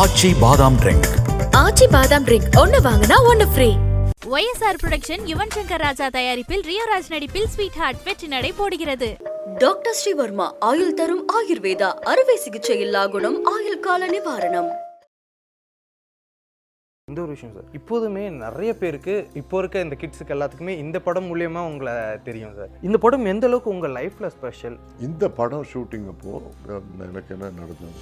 ஆச்சி பாதாம் ட்ரிங்க். ஆச்சி பாதாம் ட்ரிங்க். ஒன்னு வாங்கினா ஒன்னு free YSR production Yuvan Shankar Raja தயாரிப்பில் ரியோராஜ் நடிப்பில் ஸ்வீட் ஹார்ட் வெற்றி நடை போடுகிறது. டாக்டர் ஸ்ரீவர்மா ஆயுள் தரும் ஆயுர்வேதா அறுவை சிகிச்சை இல்லா குணம் ஆயுள் கால நிவாரணம். இந்த ஒரு விஷயம் சார். இப்போதுமே நிறைய பேருக்கு இப்போ இருக்க இந்த கிட்ஸுக்கு எல்லாத்துக்குமே இந்த படம் மூலியமா உங்களை தெரியும் சார். இந்த படம் எந்த அளவுக்கு உங்க லைஃப்ல ஸ்பெஷல் இந்த படம் ஷூட்டிங் அப்போ எனக்கு என்ன நடந்தது?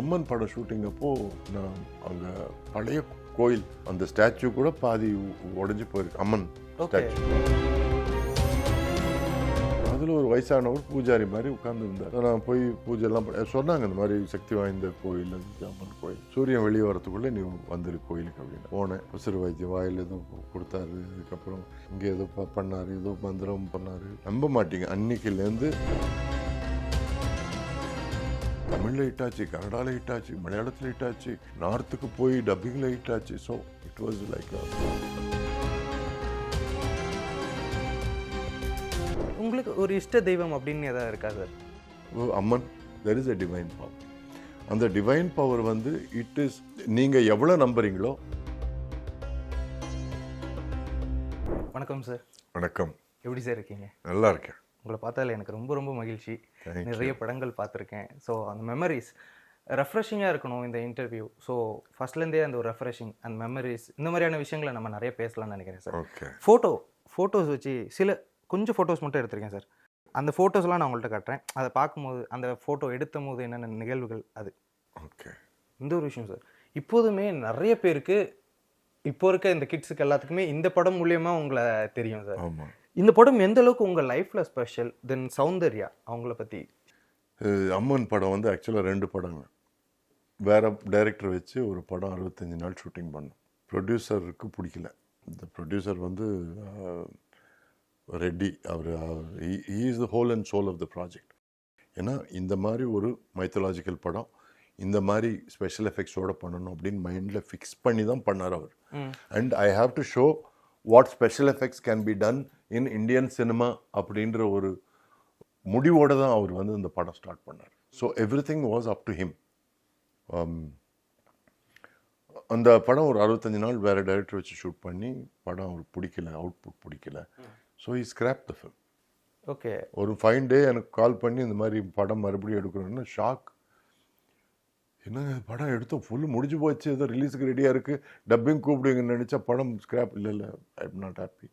அம்மன் படம் ஷூட்டிங் அப்போ நான் அங்க பழைய கோயில் அந்த ஸ்டாச்சு கூட பாதி உடைஞ்சு போயிருக்கு அம்மன் ஸ்டாச்சு அதில் ஒரு வயசானவர் பூஜாரி மாதிரி உட்கார்ந்து இருந்தார் நான் போய் பூஜைலாம் சொன்னாங்க இந்த மாதிரி சக்தி வாய்ந்த கோயில் அம்மன் கோயில். சூரியன் வெளியே வரத்துக்குள்ளே நீ வந்துரு கோயிலுக்கு அப்படின்னு. போனேன். உசுறு வைத்தியம் வாயில் ஏதோ கொடுத்தாரு. அதுக்கப்புறம் இங்கே ஏதோ பண்ணாரு ஏதோ மந்திரம் பண்ணாரு. நம்ப மாட்டீங்க. அன்னைக்குலேருந்து தமிழில் ஹிட்டாச்சு கன்னடாவில் ஹிட்டாச்சு மலையாளத்தில் ஹிட்டாச்சு நார்த்துக்கு போய் டப்பிங்கில் ஹிட்டாச்சு ஸோ இட் வாஸ் லைக் உங்களுக்கு ஒரு இஷ்ட தெய்வம் அப்படின்னு ஏதாவது இருக்கா sir Amman. There is a divine power அந்த டிவைன் பவர் வந்து இட் இஸ் நீங்கள் எவ்வளோ நம்புறீங்களோ வணக்கம் சார் வணக்கம். எப்படி சார் இருக்கீங்க? நல்லா இருக்கேன். உங்களை பார்த்ததுல எனக்கு ரொம்ப ரொம்ப மகிழ்ச்சி. நிறைய படங்கள் பார்த்துருக்கேன். ஸோ அந்த மெமரிஸ் ரெஃப்ரெஷிங்காக இருக்கணும் இந்த இன்டர்வியூ ஸோ ஃபர்ஸ்ட்லேருந்தே அந்த ஒரு ரெஃப்ரெஷிங் அந்த மெமரிஸ் இந்த மாதிரியான விஷயங்களை நம்ம நிறைய பேசலாம்னு நினைக்கிறேன் சார் ஓகே ஃபோட்டோ ஃபோட்டோஸ் வச்சு சில கொஞ்சம் ஃபோட்டோஸ் மட்டும் எடுத்திருக்கேன் சார் அந்த ஃபோட்டோஸ்லாம் நான் உங்கள்கிட்ட காட்டுறேன். அதை பார்க்கும்போது அந்த ஃபோட்டோ எடுத்த போது என்னென்ன நிகழ்வுகள் அது? ஓகே இந்த ஒரு விஷயம் சார் இப்போதுமே நிறைய பேருக்கு இப்போ இருக்க இந்த கிட்ஸுக்கு எல்லாத்துக்குமே இந்த படம் மூலியமா உங்களை தெரியும் சார் இந்த படம் எந்த அளவுக்கு உங்க லைஃப்ல ஸ்பெஷல் தென் சௌந்தர்யா அவங்கள பத்தி. அம்மன் படம் வந்து ஆக்சுவலாக ரெண்டு படங்க. வேற டைரக்டர் வச்சு ஒரு படம் அறுபத்தஞ்சு நாள் ஷூட்டிங் பண்ணோம். ப்ரொடியூசருக்கு பிடிக்கல. இந்த ப்ரொடியூசர் வந்து ரெட்டி. அவர் he is the whole and soul of the project ஏன்னா இந்த மாதிரி ஒரு மைத்தலாஜிக்கல் படம் இந்த மாதிரி ஸ்பெஷல் எஃபெக்ட்ஸோட பண்ணணும் அப்படின்னு மைண்டில் ஃபிக்ஸ் பண்ணி தான் பண்ணார் அவர். And I have to show what special effects can be done in Indian cinema அப்படின்ற ஒரு முடிவோட தான் அவர் வந்து இந்த படம் ஸ்டார்ட் பண்ணார். So everything was up to him அந்த படம் ஒரு அறுபத்தஞ்சு நாள் வேற டைரக்டர் வச்சு ஷூட் பண்ணி படம் அவருக்கு பிடிக்கல அவுட்புட் பிடிக்கல. So he scrap the film okay ஒரு ஃபைன் டே எனக்கு கால் பண்ணி இந்த மாதிரி படம் மறுபடியும் எடுக்கணும்னு ஷாக் என்னங்க படம் எடுத்தோம் ஃபுல்லு முடிஞ்சு போச்சு ஏதோ ரிலீஸுக்கு ரெடியாக இருக்குது டப்பிங் கூப்பிடுங்கன்னு நினச்சா படம் ஸ்கிராப் இல்லை இல்லை I am not happy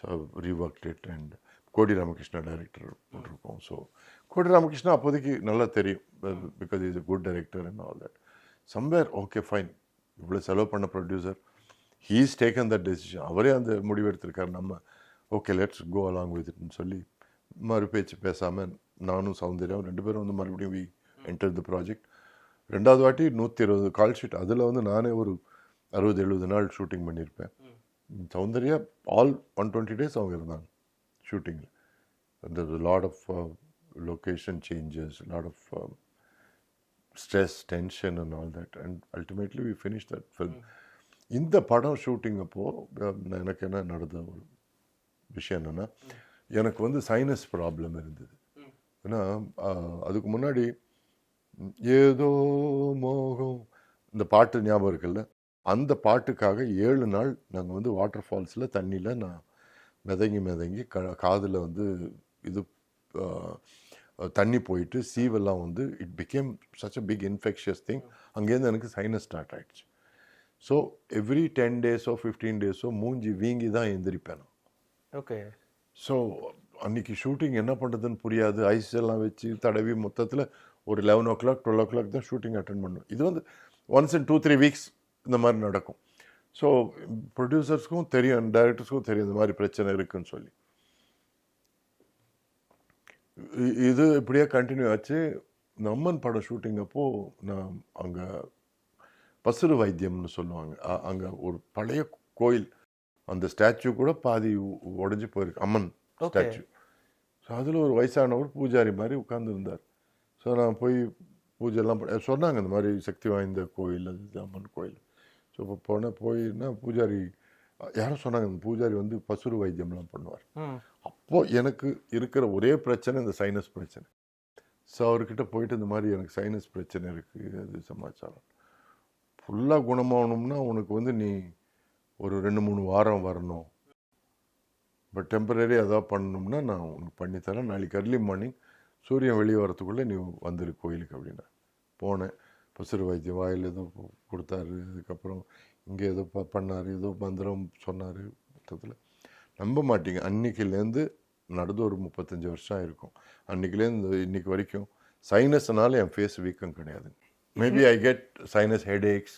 so rework it and Kodi Ramakrishna director போட்டிருக்கோம். ஸோ கோடி ராமகிருஷ்ணா அப்போதைக்கு நல்லா தெரியும். Because is a good director and all that somewhere okay fine இவ்வளோ செலவு பண்ண producer he's taken that decision அவரே அந்த முடிவு எடுத்திருக்காரு. நம்ம okay let's go along with இட்னு சொல்லி மறு பேச்சு பேசாமல் நானும் சௌந்தர்யாவும் ரெண்டு பேரும் வந்து மறுபடியும் வி என்டர் த ப்ராஜெக்ட் ரெண்டாவது வாட்டி நூற்றி இருபது கால் ஷீட் அதில் வந்து நானே ஒரு அறுபது எழுபது நாள் ஷூட்டிங் பண்ணியிருப்பேன். Soundarya all one twenty days அவங்க இருந்தாங்க ஷூட்டிங்கில் அந்த lot of location changes lot of stress tension and all that and ultimately we finish that film இந்த படம் ஷூட்டிங் அப்போது எனக்கு என்ன நடந்த ஒரு விஷயம் என்னென்னா எனக்கு வந்து சைனஸ் ப்ராப்ளம் இருந்தது. ஏன்னா ஆஹ், அதுக்கு முன்னாடி ஏதோ மோகம் இந்த பாட்டு ஞாபகம் இருக்குல்ல? அந்த பாட்டுக்காக ஏழு நாள் நாங்கள் வந்து வாட்டர் ஃபால்ஸில் தண்ணியில் நான் மிதங்கி மிதங்கி க காதில் வந்து இது தண்ணி போயிட்டு சீவெல்லாம் வந்து it became such a big infectious thing அங்கேருந்து எனக்கு சைனஸ் ஸ்டார்ட் ஆயிடுச்சு. ஸோ எவ்ரி டென் டேஸோ ஃபிஃப்டீன் டேஸோ மூஞ்சி வீங்கி தான் எந்திரிப்பேன் ஓகே ஸோ அன்னைக்கு ஷூட்டிங் என்ன பண்ணுறதுன்னு புரியாது. ஐஸ் எல்லாம் வச்சு தடவி மொத்தத்தில் ஒரு eleven o'clock twelve o'clock தான் ஷூட்டிங் அட்டன் பண்ணும் இது வந்து once in two three weeks இந்த மாதிரி நடக்கும். ஸோ ப்ரொடியூசர்ஸ்க்கும் தெரியும் டைரக்டர்ஸ்க்கும் தெரியும் இந்த மாதிரி பிரச்சனை இருக்குன்னு சொல்லி. இது இப்படியே கண்டினியூ ஆச்சு. இந்த அம்மன் படம் ஷூட்டிங் அப்போ நான் அங்கே பசுறு வைத்தியம்னு சொல்லுவாங்க. அங்கே ஒரு பழைய கோயில் அந்த ஸ்டாச்சு கூட பாதி உடைஞ்சு போயிருக்கு. அம்மன். ஸ்டாச்சு ஸோ அதில் ஒரு வயசானவர் பூஜாரி மாதிரி உட்கார்ந்துருந்தார். ஸோ நான் போய் பூஜைலாம் பண்ண சொன்னாங்க இந்த மாதிரி சக்தி வாய்ந்த கோயில் அது அம்மன் கோயில். ஸோ இப்போ போனேன் போயின்னா பூஜாரி யாரும் சொன்னாங்க இந்த பூஜாரி வந்து பசுறு வைத்தியம்லாம் பண்ணுவார். அப்போது எனக்கு இருக்கிற ஒரே பிரச்சனை இந்த சைனஸ் பிரச்சனை. ஸோ அவர்கிட்ட போயிட்டு இந்த மாதிரி எனக்கு சைனஸ் பிரச்சனை இருக்குது அது சமாச்சாரம். ஃபுல்லாக குணமாகணும்னா உனக்கு வந்து நீ ஒரு ரெண்டு மூணு வாரம் வரணும். பட் டெம்பரரி அதாக பண்ணணும்னா நான் உனக்கு பண்ணித்தரேன். நாளைக்கு அர்லி மார்னிங் சூரியன் வெளியே வரத்துக்குள்ளே நீ வந்துரு கோயிலுக்கு அப்படின்னா. போனேன். பசுறு வைத்தியம் வாயில் ஏதோ கொடுத்தாரு. அதுக்கப்புறம் இங்கே ஏதோ ப பண்ணார். ஏதோ மந்திரம் சொன்னார். மொத்தத்தில் நம்ப மாட்டீங்க. அன்னைக்குலேருந்து நடந்து ஒரு முப்பத்தஞ்சு வருஷம் ஆயிருக்கும். அன்னைக்குலேருந்து இன்னைக்கு வரைக்கும் சைனஸ்னால என் ஃபேஸ் வீக்கம் கிடையாது. Maybe I get sinus headaches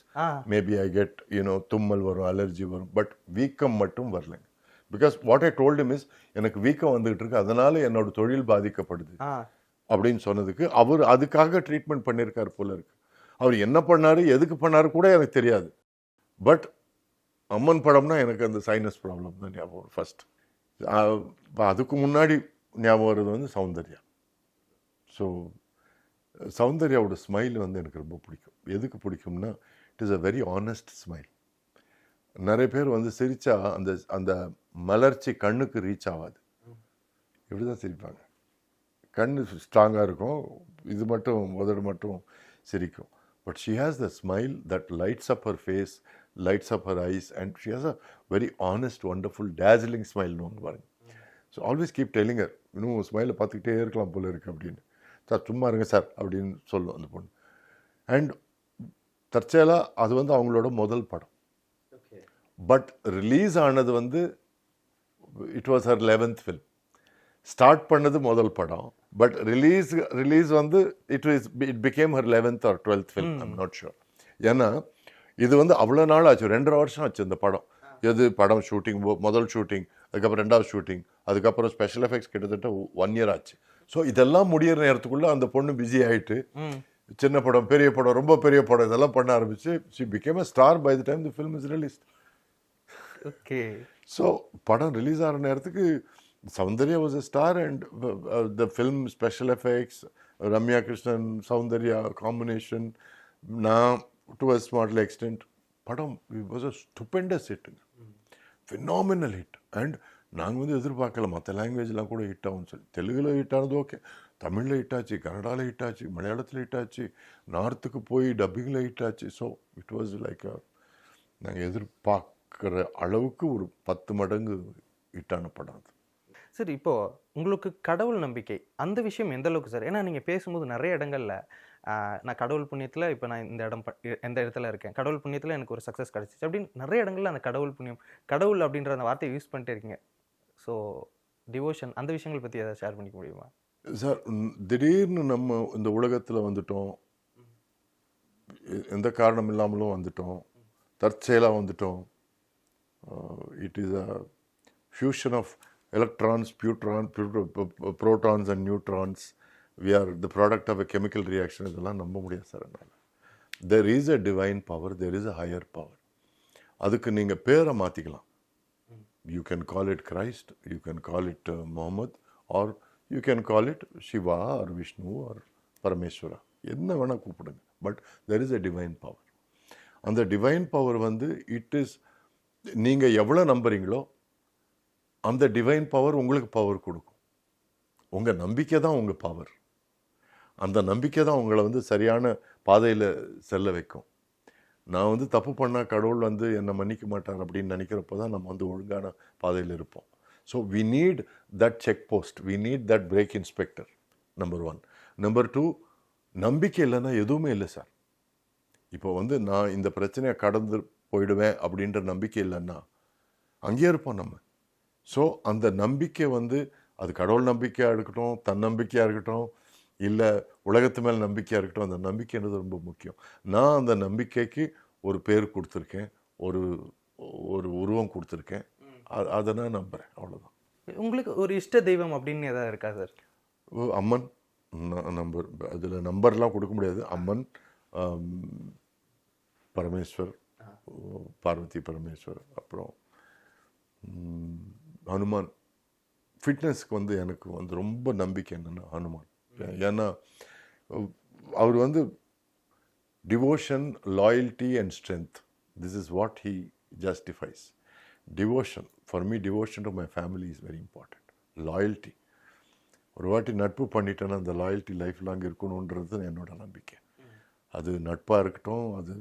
maybe I get you know தும்மல் வரும் அலர்ஜி வரும். பட் வீக்கம் மட்டும் வரலைங்க. Because what I told miss எனக்கு வீக்கம் வந்துகிட்டு இருக்கு. அதனால என்னோட தொழில் பாதிக்கப்படுது. அப்படின்னு சொன்னதுக்கு அவர் அதுக்காக ட்ரீட்மெண்ட் பண்ணியிருக்கார் போல இருக்கு. அவர் என்ன பண்ணார் எதுக்கு பண்ணார் கூட எனக்கு தெரியாது. பட் அம்மன் படம்னா எனக்கு அந்த சைனஸ் ப்ராப்ளம் தான் ஞாபகம் ஃபர்ஸ்ட் அதுக்கு முன்னாடி ஞாபகம் வருது வந்து சௌந்தர்யா. ஸோ சௌந்தர்யாவோட ஸ்மைல் வந்து எனக்கு ரொம்ப பிடிக்கும். எதுக்கு பிடிக்கும்னா it is a very honest smile நிறைய பேர் வந்து சிரித்தா அந்த அந்த மலர்ச்சி கண்ணுக்கு ரீச் ஆகாது. இப்படி தான் சிரிப்பாங்க கண் ஸ்ட்ராங்காக இருக்கும். இது மட்டும் உதடு மட்டும் சிரிக்கும். But she has the smile that lights up her face lights up her eyes and she has a very honest wonderful dazzling ஸ்மைல்னு ஒன்று பாருங்க ஸோ ஆல்வேஸ் கீப் டெல்லிங்கர் இன்னும் ஸ்மைலை பார்த்துக்கிட்டே இருக்கலாம் போல இருக்கு அப்படின்னு. சார் சும்மா இருங்க சார் அப்படின்னு சொல்லும் அந்த பொண்ணு. அண்ட் தற்செயலாக அது வந்து அவங்களோட முதல் படம். பட் ரிலீஸ் ஆனது வந்து it was her eleventh film start பண்ணது முதல் படம். பட் ரிலீஸ் ரிலீஸ் வந்து it is it became her eleventh or twelfth film I'm not sure ஏன்னா இது வந்து அவ்வளோ நாள் ஆச்சு ரெண்டரை வருஷம் ஆச்சு இந்த படம். எது படம் ஷூட்டிங் முதல் ஷூட்டிங் அதுக்கப்புறம் ரெண்டாவது ஷூட்டிங் அதுக்கப்புறம் ஸ்பெஷல் எஃபெக்ட்ஸ் கிட்டத்தட்ட ஒன் இயர் ஆச்சு. ஸோ இதெல்லாம் முடியிற நேரத்துக்குள்ளே அந்த பொண்ணு பிஸி ஆயிட்டு ம். சின்ன படம் பெரிய படம் ரொம்ப பெரிய படம் இதெல்லாம் பண்ண ஆரம்பிச்சு she became a star by the time the film is released okay so படம் ரிலீஸ் ஆகிற நேரத்துக்கு Soundarya was a star and the film special effects Ramya Krishnan Soundarya combination நான் டு அ ஸ்மார்ட்ல எக்ஸ்டென்ட் படம் வாஸ் அ ஸ்டுபெண்டஸ் ஹிட்டுங்க phenomenal hit and நாங்கள் வந்து எதிர்பார்க்கல மற்ற லாங்குவேஜ்லாம் கூட ஹிட் ஆகும் சொல்லி. தெலுங்கில் ஹிட் ஆனது ஓகே தமிழில் ஹிட் ஆச்சு கன்னடாவில் ஹிட் ஆச்சு மலையாளத்தில் ஹிட் ஆச்சு நார்த்துக்கு போய் டப்பிங்கில் ஹிட் ஆச்சு. ஸோ இட் வாஸ் லைக் நாங்கள் எதிர்பார்க்குற அளவுக்கு ஒரு பத்து மடங்கு ஹிட்டான படம் அது. சார் இப்போது உங்களுக்கு கடவுள் நம்பிக்கை அந்த விஷயம் எந்த அளவுக்கு சார்? ஏன்னா நீங்கள் பேசும்போது நிறைய இடங்களில் நான் கடவுள் புண்ணியத்தில் இப்போ நான் இந்த இடம் ப- எந்த இடத்துல இருக்கேன். கடவுள் புண்ணியத்தில் எனக்கு ஒரு சக்ஸஸ் கிடச்சிச்சு அப்படின்னு நிறைய இடங்களில் அந்த கடவுள் புண்ணியம் கடவுள் அப்படின்ற அந்த வார்த்தையை யூஸ் பண்ணிட்டே இருக்கீங்க. ஸோ டிவோஷன் அந்த விஷயங்கள் பற்றி ஏதாவது ஷேர் பண்ணிக்க முடியுமா? சார் திடீர்னு நம்ம இந்த உலகத்தில் வந்துட்டோம். எந்த காரணம் இல்லாமலும் வந்துட்டோம். தற்செயலாக வந்துட்டோம். It is a fusion of electrons neutron protons and neutrons we are the product of a chemical reaction இதெல்லாம் நம்ப முடியாது சார் என்னால். There is a divine power there is a higher power அதுக்கு நீங்கள் பேரை மாற்றிக்கலாம் you can call it Christ, you can call it uh, Muhammad, or you can call it Shiva or Vishnu or Parameshwara. என்ன வேணால் கூப்பிடுங்க. But there is a divine power அந்த divine power வந்து it is நீங்கள் எவ்வளோ நம்புறீங்களோ அந்த divine power உங்களுக்கு power கொடுக்கும். உங்கள் நம்பிக்கை தான் உங்கள் பவர் அந்த நம்பிக்கை தான் உங்களை வந்து சரியான பாதையில் செல்ல வைக்கும். நான் வந்து தப்பு பண்ணால் கடவுள் வந்து என்னை மன்னிக்க மாட்டார் அப்படின்னு நினைக்கிறப்போ தான் நம்ம வந்து ஒழுங்கான பாதையில் இருப்போம். So we need that check post we need that brake inspector number one number two நம்பிக்கை இல்லைன்னா எதுவுமே இல்லை சார் இப்போ வந்து நான் இந்த பிரச்சனையை கடந்து போயிடுவேன் அப்படின்ற நம்பிக்கை இல்லைன்னா அங்கேயே இருப்போம் நம்ம. ஸோ அந்த நம்பிக்கை வந்து அது கடவுள் நம்பிக்கையாக இருக்கட்டும் தன்னம்பிக்கையாக இருக்கட்டும் இல்லை உலகத்து மேல் நம்பிக்கையாக இருக்கட்டும் அந்த நம்பிக்கைன்றது ரொம்ப முக்கியம். நான் அந்த நம்பிக்கைக்கு ஒரு பேர் கொடுத்துருக்கேன் ஒரு ஒரு உருவம் கொடுத்துருக்கேன். அதை நான் நம்புகிறேன் அவ்வளோதான் உங்களுக்கு ஒரு இஷ்ட தெய்வம் அப்படின்னு ஏதாவது இருக்கா சார்? ஓ, அம்மன். நம்பர் அதில் நம்பர்லாம் கொடுக்க முடியாது. அம்மன் பரமேஸ்வர் பார்வதி பரமேஸ்வர் அப்புறம் ஹனுமான். ஃபிட்னஸ்க்கு வந்து எனக்கு வந்து ரொம்ப நம்பிக்கை என்னென்னா ஹனுமான். ஏன்னா அவர் வந்து devotion loyalty and strength this is what he justifies devotion for me devotion to my family is very important loyalty ஒரு வாட்டி நட்பு பண்ணிட்டேன்னா அந்த லாயல்ட்டி லைஃப் லாங் இருக்கணுன்றது என்னோட நம்பிக்கை. அது நட்பாக இருக்கட்டும் அது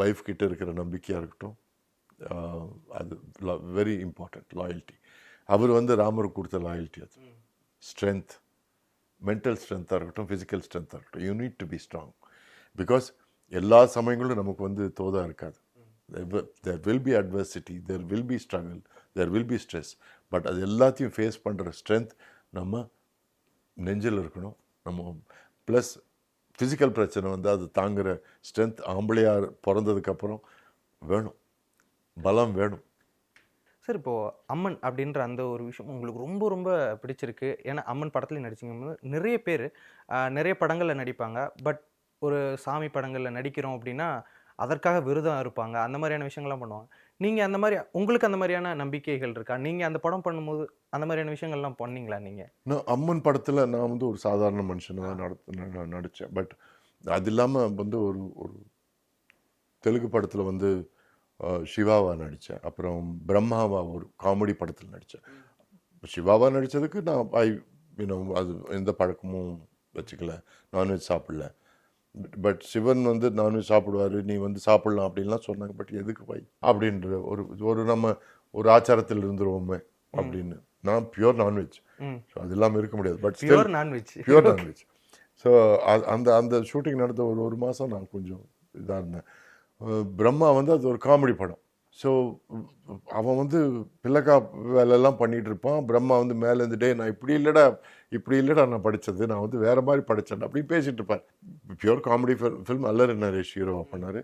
ஒய்ஃப் கிட்ட இருக்கிற நம்பிக்கையாக இருக்கட்டும் அது வெரி இம்பார்ட்டண்ட் லாயல்ட்டி அவர் வந்து ராமருக்கு கொடுத்த லாயல்ட்டி அது. ஸ்ட்ரென்த் மென்டல் ஸ்ட்ரென்த்தாக இருக்கட்டும் ஃபிசிக்கல் ஸ்ட்ரென்த்தாக இருக்கட்டும். You need to be strong because எல்லா சமயங்களும் நமக்கு வந்து தோதா இருக்காது. There will be adversity there will be struggle there will be stress but அது எல்லாத்தையும் ஃபேஸ் பண்ணுற ஸ்ட்ரென்த் நம்ம நெஞ்சில் இருக்கணும். நம்ம ப்ளஸ் ஃபிசிக்கல் பிரச்சனை வந்து அது தாங்குகிற ஸ்ட்ரென்த் ஆம்பளையார் பிறந்ததுக்கப்புறம் வேணும். பலம் வேணும். சார் இப்போது அம்மன் அப்படின்ற அந்த ஒரு விஷயம் உங்களுக்கு ரொம்ப ரொம்ப பிடிச்சிருக்கு. ஏன்னா அம்மன் படத்துலையும் நடிச்சிங்க நிறைய பேர் நிறைய படங்களில் நடிப்பாங்க. பட் ஒரு சாமி படங்களில் நடிக்கிறோம் அப்படின்னா அதற்காக விரதம் இருப்பாங்க. அந்த மாதிரியான விஷயங்கள்லாம் பண்ணுவாங்க. நீங்கள் அந்த மாதிரி உங்களுக்கு அந்த மாதிரியான நம்பிக்கைகள் இருக்கா? நீங்கள் அந்த படம் பண்ணும்போது அந்த மாதிரியான விஷயங்கள்லாம் பண்ணீங்களா நீங்கள் நான் அம்மன் படத்தில் நான் வந்து ஒரு சாதாரண மனுஷனாக நட நடித்தேன் பட் அது இல்லாமல் வந்து ஒரு ஒரு தெலுங்கு படத்தில் வந்து அஹ், சிவாவா நடித்தேன் அப்புறம் பிரம்மாவா ஒரு காமெடி படத்தில் நடித்தேன் சிவாவா நடித்ததுக்கு நான் ஐ யூனோ அது எந்த பழக்கமும் வச்சுக்கல. நான்வெஜ் சாப்பிடல. பட் சிவன் வந்து நான்வெஜ் சாப்பிடுவார் நீ வந்து சாப்பிடலாம் அப்படின்லாம் சொன்னாங்க. பட் எதுக்கு பை அப்படின்ற ஒரு ஒரு நம்ம ஒரு ஆச்சாரத்தில் இருந்துருவோமே அப்படின்னு. நான் பியூர் நான்வெஜ். ஸோ அது இல்லாமல் இருக்க முடியாது. But pure nonveg. Pure nonveg. So அந்த அந்த ஷூட்டிங் நடந்த ஒரு ஒரு மாதம் நான் கொஞ்சம் இதாக இருந்தேன். பிரம்மா வந்து அது ஒரு காமெடி படம். ஸோ அவன் வந்து பிள்ளைக்கா வேலையெல்லாம் பண்ணிகிட்டு இருப்பான். பிரம்மா வந்து மேலேருந்து டே நான் இப்படி இல்லைடா இப்படி இல்லைடா நான் படித்தது நான் வந்து வேறு மாதிரி படித்தேன் அப்படின்னு பேசிகிட்டு இருப்பார். பியூர் காமெடி ஃபில்ம் அல்லர் நரேஷ் ஹீரோ பண்ணார்.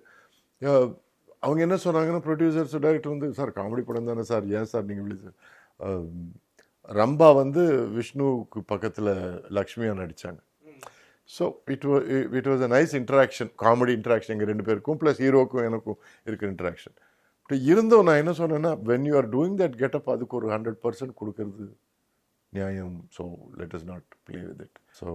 அவங்க என்ன சொன்னாங்கன்னா ப்ரொடியூசர்ஸ் டைரக்டர் வந்து சார் காமெடி படம் தானே சார். ஏன் சார் நீங்கள் இப்படி ரம்பா வந்து விஷ்ணுவுக்கு பக்கத்தில் லக்ஷ்மியா நடித்தாங்க so it was it was a nice interaction comedy interaction எங்கள் ரெண்டு பேருக்கும் ப்ளஸ் ஹீரோக்கும் எனக்கும் இருக்கிற இன்ட்ராக்ஷன் இப்படி இருந்தும் நான் என்ன சொன்னேன்னா when you are doing that getup அதுக்கு ஒரு ஹண்ட்ரட் பர்சன்ட் கொடுக்கறது நியாயம். So let is not play with it so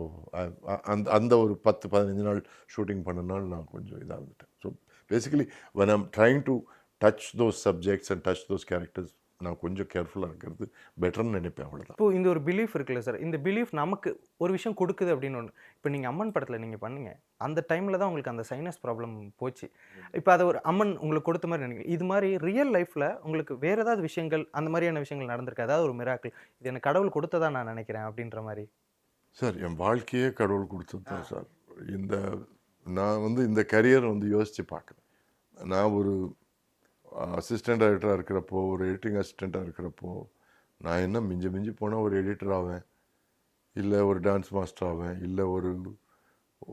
அந்த அந்த ஒரு பத்து பதினஞ்சு நாள் ஷூட்டிங் பண்ணனால நான் கொஞ்சம் இதாக இருந்துட்டேன் so basically when I'm trying to touch those subjects and touch those characters நான் கொஞ்சம் கேர்ஃபுல்லாக இருக்கிறது. பெட்டர்னு நினைப்பேன் அவ்வளோதான் இப்போ இந்த ஒரு பிலீஃப் இருக்குல்ல சார் இந்த பிலீஃப் நமக்கு ஒரு விஷயம் கொடுக்குது அப்படின்னு ஒன்று இப்போ நீங்கள் அம்மன் படத்தில் நீங்கள் பண்ணீங்க. அந்த டைமில் தான் உங்களுக்கு அந்த சைனஸ் ப்ராப்ளம் போச்சு. இப்போ அதை ஒரு அம்மன் உங்களுக்கு கொடுத்த மாதிரி நினைக்கிறேன் இது மாதிரி ரியல் லைஃப்பில் உங்களுக்கு வேறு ஏதாவது விஷயங்கள் அந்த மாதிரியான விஷயங்கள் நடந்திருக்கு. அதாவது ஒரு மிராக்கிள் இது எனக்கு கடவுள் கொடுத்ததா நான் நினைக்கிறேன் அப்படின்ற மாதிரி. சார் என் வாழ்க்கையே கடவுள் கொடுத்தது தான் சார் இந்த நான் வந்து இந்த கரியர் வந்து யோசித்து பார்க்குறேன். நான் ஒரு அசிஸ்டன்ட் டைரக்டராக இருக்கிறப்போ ஒரு எடிட்டிங் அசிஸ்டண்ட்டாக இருக்கிறப்போ நான் என்ன மிஞ்சி மிஞ்சி போனால் ஒரு எடிட்டர் ஆவேன். இல்லை ஒரு டான்ஸ் மாஸ்டர் ஆவேன். இல்லை ஒரு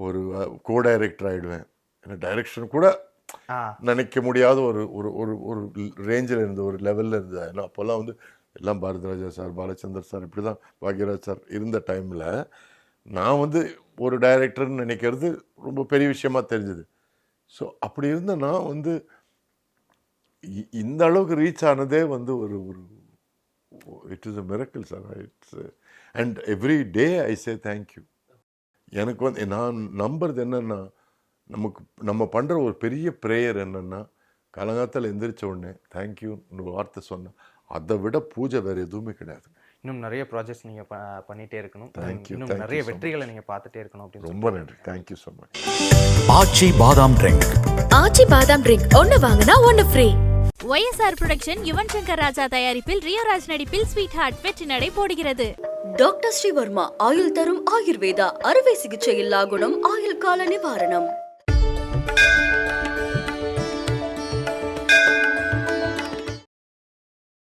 ஒரு கோ டைரக்டர் ஆகிடுவேன் ஏன்னா டைரக்ஷன் கூட நினைக்க முடியாத ஒரு ஒரு ஒரு ஒரு ரேஞ்சில் இருந்த ஒரு லெவலில் இருந்தது ஏன்னா அப்போல்லாம் வந்து எல்லாம் பாரதிராஜா சார் பாலச்சந்தர் சார் இப்படி தான் பாக்யராஜ் சார் இருந்த டைமில் நான் வந்து ஒரு டைரக்டர்னு நினைக்கிறது ரொம்ப பெரிய விஷயமா தெரிஞ்சுது. ஸோ அப்படி இருந்த நான் வந்து இந்த அளவுக்கு ரீச் ஆனதே வந்து ஒரு ஒரு it is a miracle sir it's and every day I say thank you எனக்கு வந்து நான் நம்புறது என்னென்னா நமக்கு நம்ம பண்ணுற ஒரு பெரிய ப்ரேயர் என்னென்னா காலங்காத்தால எந்திரிச்ச உடனே தேங்க்யூன்னு வார்த்தை சொன்னேன் அதை விட பூஜை வேறு எதுவுமே கிடையாது. இன்னும் நிறைய ப்ராஜெக்ட்ஸ் நீங்கள் ப பண்ணிகிட்டே இருக்கணும். இன்னும் thank you நிறைய so much. வெற்றிகளை நீங்கள் பார்த்துட்டே இருக்கணும் அப்படின்னு ரொம்ப நன்றி. தேங்க்யூ ஸோ மச் ஆச்சி பாதாம் ட்ரிங்க் ஆச்சி பாதாம் ட்ரிங்க் ஒன்னு வாங்கினா ஒன்னு free YSR production Yuvan Shankar Raja தயாரிப்பில் ரியோராஜ் நடிப்பில் ஸ்வீட் ஹார்ட் வெற்றி நடை போடுகிறது. டாக்டர் ஸ்ரீவர்மா ஆயுள் தரும் ஆயுர்வேதா அறுவை சிகிச்சை இல்லா குணம் ஆயுள் கால நிவாரணம்.